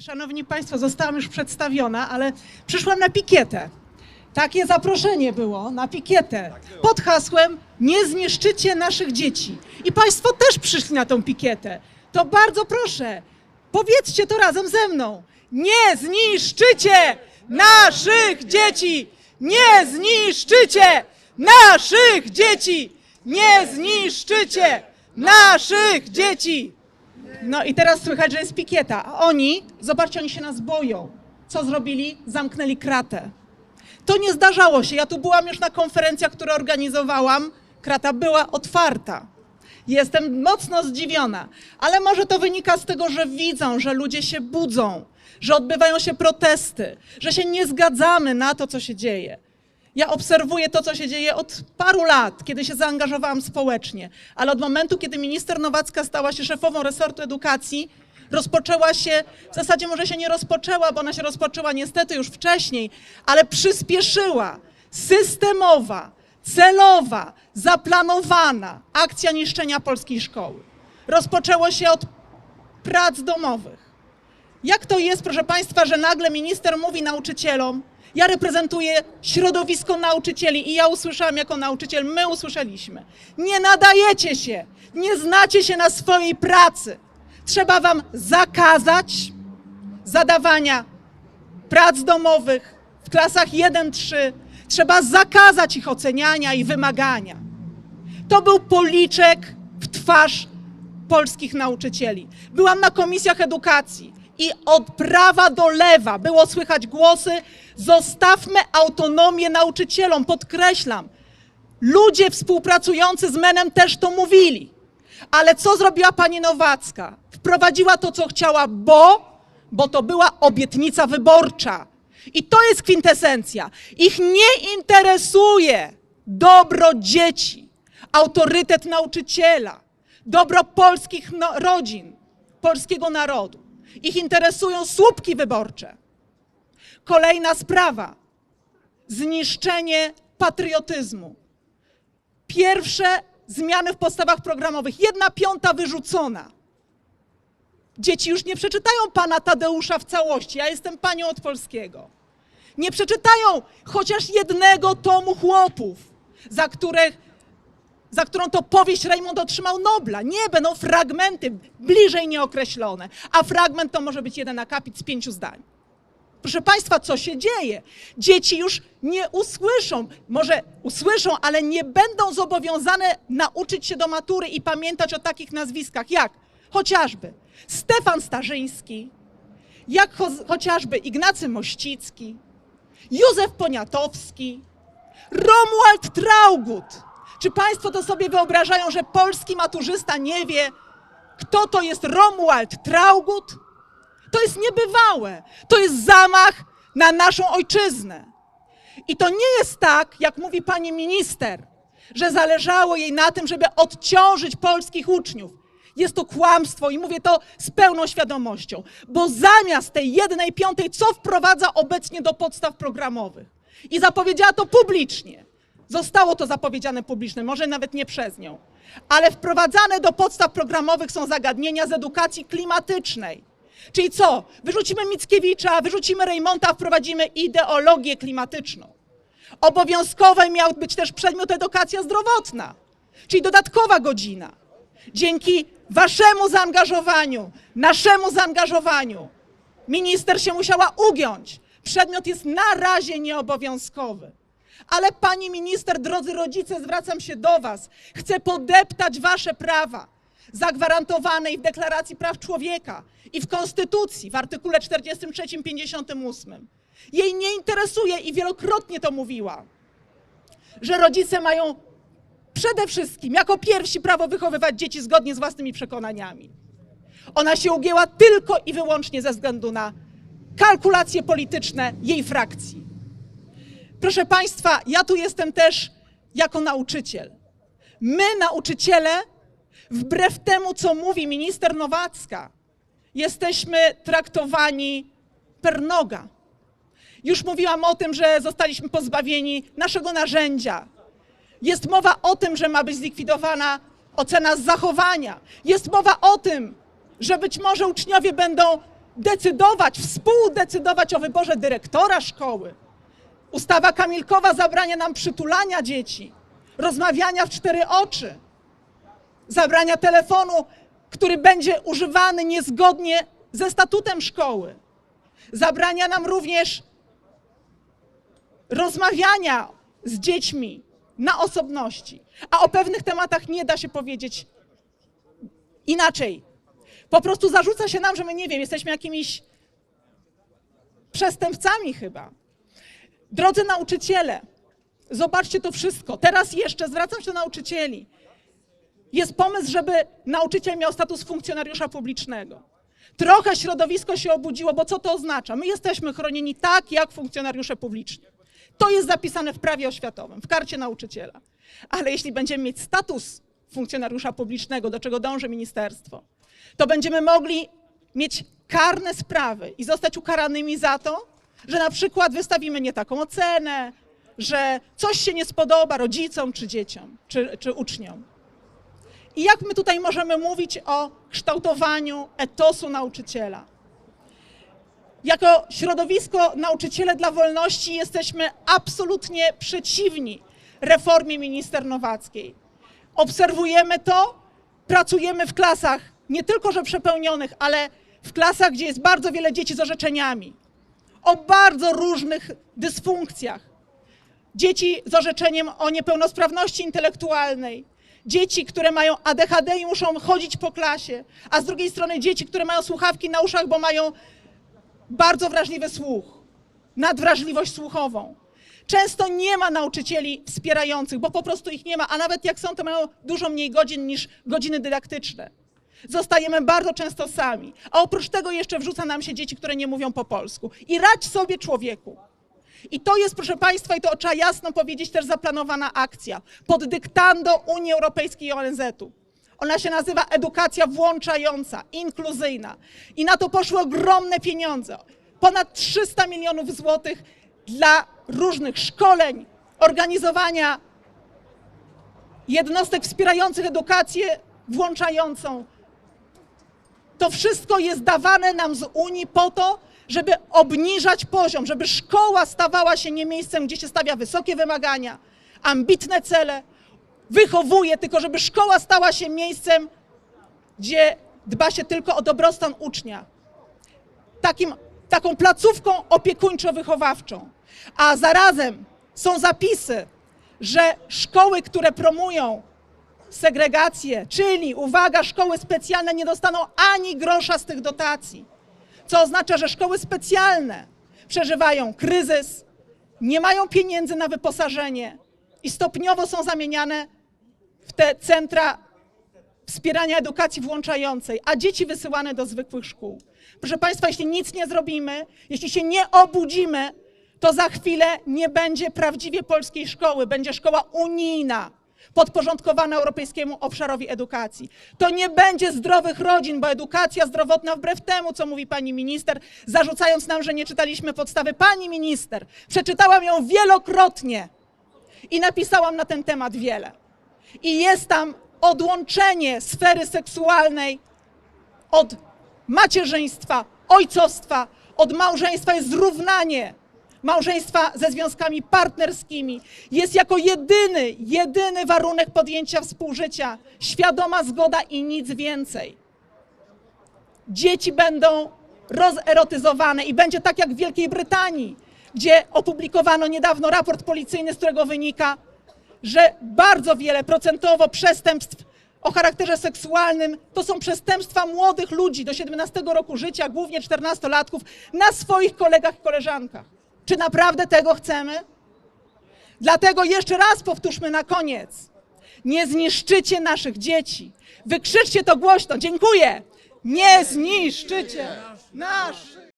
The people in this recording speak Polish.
Szanowni Państwo, zostałam już przedstawiona, ale przyszłam na pikietę. Takie zaproszenie było na pikietę pod hasłem Nie zniszczycie naszych dzieci. I Państwo też przyszli na tą pikietę. To bardzo proszę, powiedzcie to razem ze mną. Nie zniszczycie naszych dzieci! Nie zniszczycie naszych dzieci! Nie zniszczycie naszych dzieci! No i teraz słychać, że jest pikieta, a oni, zobaczcie, oni się nas boją. Co zrobili? Zamknęli kratę. To nie zdarzało się. Ja tu byłam już na konferencjach, które organizowałam. Krata była otwarta. Jestem mocno zdziwiona, ale może to wynika z tego, że widzą, że ludzie się budzą, że odbywają się protesty, że się nie zgadzamy na to, co się dzieje. Ja obserwuję to, co się dzieje od paru lat, kiedy się zaangażowałam społecznie, ale od momentu, kiedy minister Nowacka stała się szefową resortu edukacji, rozpoczęła się, w zasadzie może się nie rozpoczęła, bo ona się rozpoczęła niestety już wcześniej, ale przyspieszyła systemowa, celowa, zaplanowana akcja niszczenia polskiej szkoły. Rozpoczęło się od prac domowych. Jak to jest, proszę Państwa, że nagle minister mówi nauczycielom, ja reprezentuję środowisko nauczycieli i ja usłyszałam jako nauczyciel, my usłyszeliśmy, nie nadajecie się, nie znacie się na swojej pracy. Trzeba Wam zakazać zadawania prac domowych w klasach 1-3. Trzeba zakazać ich oceniania i wymagania. To był policzek w twarz polskich nauczycieli. Byłam na komisjach edukacji i od prawa do lewa było słychać głosy: zostawmy autonomię nauczycielom. Podkreślam, ludzie współpracujący z MEN-em też to mówili. Ale co zrobiła pani Nowacka? Wprowadziła to, co chciała, bo, bo to była obietnica wyborcza. I to jest kwintesencja. Ich nie interesuje dobro dzieci, autorytet nauczyciela, dobro polskich no, rodzin, polskiego narodu. Ich interesują słupki wyborcze. Kolejna sprawa. Zniszczenie patriotyzmu. Pierwsze zmiany w podstawach programowych. Jedna piąta wyrzucona. Dzieci już nie przeczytają pana Tadeusza w całości. Ja jestem panią od polskiego. Nie przeczytają chociaż jednego tomu chłopów, za, których, za którą to powieść Raymond otrzymał Nobla. Nie, będą fragmenty bliżej nieokreślone. A fragment to może być jeden akapit z pięciu zdań. Proszę Państwa, co się dzieje? Dzieci już nie usłyszą, może usłyszą, ale nie będą zobowiązane nauczyć się do matury i pamiętać o takich nazwiskach jak chociażby Stefan Starzyński, jak cho chociażby Ignacy Mościcki, Józef Poniatowski, Romuald Traugut. Czy Państwo to sobie wyobrażają, że polski maturzysta nie wie, kto to jest Romuald Traugut? To jest niebywałe. To jest zamach na naszą ojczyznę. I to nie jest tak, jak mówi pani minister, że zależało jej na tym, żeby odciążyć polskich uczniów. Jest to kłamstwo i mówię to z pełną świadomością, bo zamiast tej jednej piątej, co wprowadza obecnie do podstaw programowych? I zapowiedziała to publicznie. Zostało to zapowiedziane publicznie, może nawet nie przez nią. Ale wprowadzane do podstaw programowych są zagadnienia z edukacji klimatycznej. Czyli co? Wyrzucimy Mickiewicza, wyrzucimy Reymonta, wprowadzimy ideologię klimatyczną. Obowiązkowy miał być też przedmiot edukacja zdrowotna, czyli dodatkowa godzina. Dzięki waszemu zaangażowaniu, naszemu zaangażowaniu, minister się musiała ugiąć. Przedmiot jest na razie nieobowiązkowy. Ale pani minister, drodzy rodzice, zwracam się do was. Chcę podeptać wasze prawa zagwarantowane i w Deklaracji Praw Człowieka, i w Konstytucji, w artykule 43, 58. Jej nie interesuje i wielokrotnie to mówiła, że rodzice mają przede wszystkim jako pierwsi prawo wychowywać dzieci zgodnie z własnymi przekonaniami. Ona się ugięła tylko i wyłącznie ze względu na kalkulacje polityczne jej frakcji. Proszę Państwa, ja tu jestem też jako nauczyciel. My, nauczyciele, wbrew temu, co mówi minister Nowacka, jesteśmy traktowani per noga. Już mówiłam o tym, że zostaliśmy pozbawieni naszego narzędzia. Jest mowa o tym, że ma być zlikwidowana ocena z zachowania. Jest mowa o tym, że być może uczniowie będą decydować, współdecydować o wyborze dyrektora szkoły. Ustawa Kamilkowa zabrania nam przytulania dzieci, rozmawiania w cztery oczy, zabrania telefonu, który będzie używany niezgodnie ze statutem szkoły. Zabrania nam również rozmawiania z dziećmi na osobności, a o pewnych tematach nie da się powiedzieć inaczej. Po prostu zarzuca się nam, że my nie wiem, jesteśmy jakimiś przestępcami chyba. Drodzy nauczyciele, zobaczcie to wszystko. Teraz jeszcze zwracam się do nauczycieli. Jest pomysł, żeby nauczyciel miał status funkcjonariusza publicznego. Trochę środowisko się obudziło, bo co to oznacza? My jesteśmy chronieni tak, jak funkcjonariusze publiczni. To jest zapisane w prawie oświatowym, w karcie nauczyciela. Ale jeśli będziemy mieć status funkcjonariusza publicznego, do czego dąży ministerstwo, to będziemy mogli mieć karne sprawy i zostać ukaranymi za to, że na przykład wystawimy nie taką ocenę, że coś się nie spodoba rodzicom czy dzieciom, czy, czy uczniom. I jak my tutaj możemy mówić o kształtowaniu etosu nauczyciela? Jako środowisko Nauczyciele dla Wolności jesteśmy absolutnie przeciwni reformie minister Nowackiej. Obserwujemy to, pracujemy w klasach nie tylko że przepełnionych, ale w klasach, gdzie jest bardzo wiele dzieci z orzeczeniami, o bardzo różnych dysfunkcjach. Dzieci z orzeczeniem o niepełnosprawności intelektualnej, dzieci, które mają ADHD i muszą chodzić po klasie, a z drugiej strony dzieci, które mają słuchawki na uszach, bo mają bardzo wrażliwy słuch, nadwrażliwość słuchową. Często nie ma nauczycieli wspierających, bo po prostu ich nie ma, a nawet jak są, to mają dużo mniej godzin niż godziny dydaktyczne. Zostajemy bardzo często sami, a oprócz tego jeszcze wrzuca nam się dzieci, które nie mówią po polsku. I radź sobie człowieku. I to jest, proszę Państwa, i to trzeba jasno powiedzieć, też zaplanowana akcja pod dyktando Unii Europejskiej i ONZ-u. Ona się nazywa edukacja włączająca, inkluzyjna. I na to poszły ogromne pieniądze. Ponad 300 milionów złotych dla różnych szkoleń, organizowania jednostek wspierających edukację włączającą. To wszystko jest dawane nam z Unii po to, żeby obniżać poziom, żeby szkoła stawała się nie miejscem, gdzie się stawia wysokie wymagania, ambitne cele, wychowuje, tylko żeby szkoła stała się miejscem, gdzie dba się tylko o dobrostan ucznia. Takim, taką placówką opiekuńczo-wychowawczą. A zarazem są zapisy, że szkoły, które promują segregację, czyli uwaga, szkoły specjalne nie dostaną ani grosza z tych dotacji. Co oznacza, że szkoły specjalne przeżywają kryzys, nie mają pieniędzy na wyposażenie i stopniowo są zamieniane w te centra wspierania edukacji włączającej, a dzieci wysyłane do zwykłych szkół. Proszę Państwa, jeśli nic nie zrobimy, jeśli się nie obudzimy, to za chwilę nie będzie prawdziwie polskiej szkoły, będzie szkoła unijna, podporządkowana Europejskiemu Obszarowi Edukacji. To nie będzie zdrowych rodzin, bo edukacja zdrowotna, wbrew temu, co mówi pani minister, zarzucając nam, że nie czytaliśmy podstawy, pani minister, przeczytałam ją wielokrotnie i napisałam na ten temat wiele. I jest tam odłączenie sfery seksualnej od macierzyństwa, ojcostwa, od małżeństwa jest zrównanie małżeństwa ze związkami partnerskimi. Jest jako jedyny, jedyny warunek podjęcia współżycia świadoma zgoda i nic więcej. Dzieci będą rozerotyzowane i będzie tak jak w Wielkiej Brytanii, gdzie opublikowano niedawno raport policyjny, z którego wynika, że bardzo wiele procentowo przestępstw o charakterze seksualnym to są przestępstwa młodych ludzi do 17 roku życia, głównie 14-latków, na swoich kolegach i koleżankach. Czy naprawdę tego chcemy? Dlatego jeszcze raz powtórzmy na koniec. Nie zniszczycie naszych dzieci. Wykrzyczcie to głośno. Dziękuję. Nie zniszczycie naszych.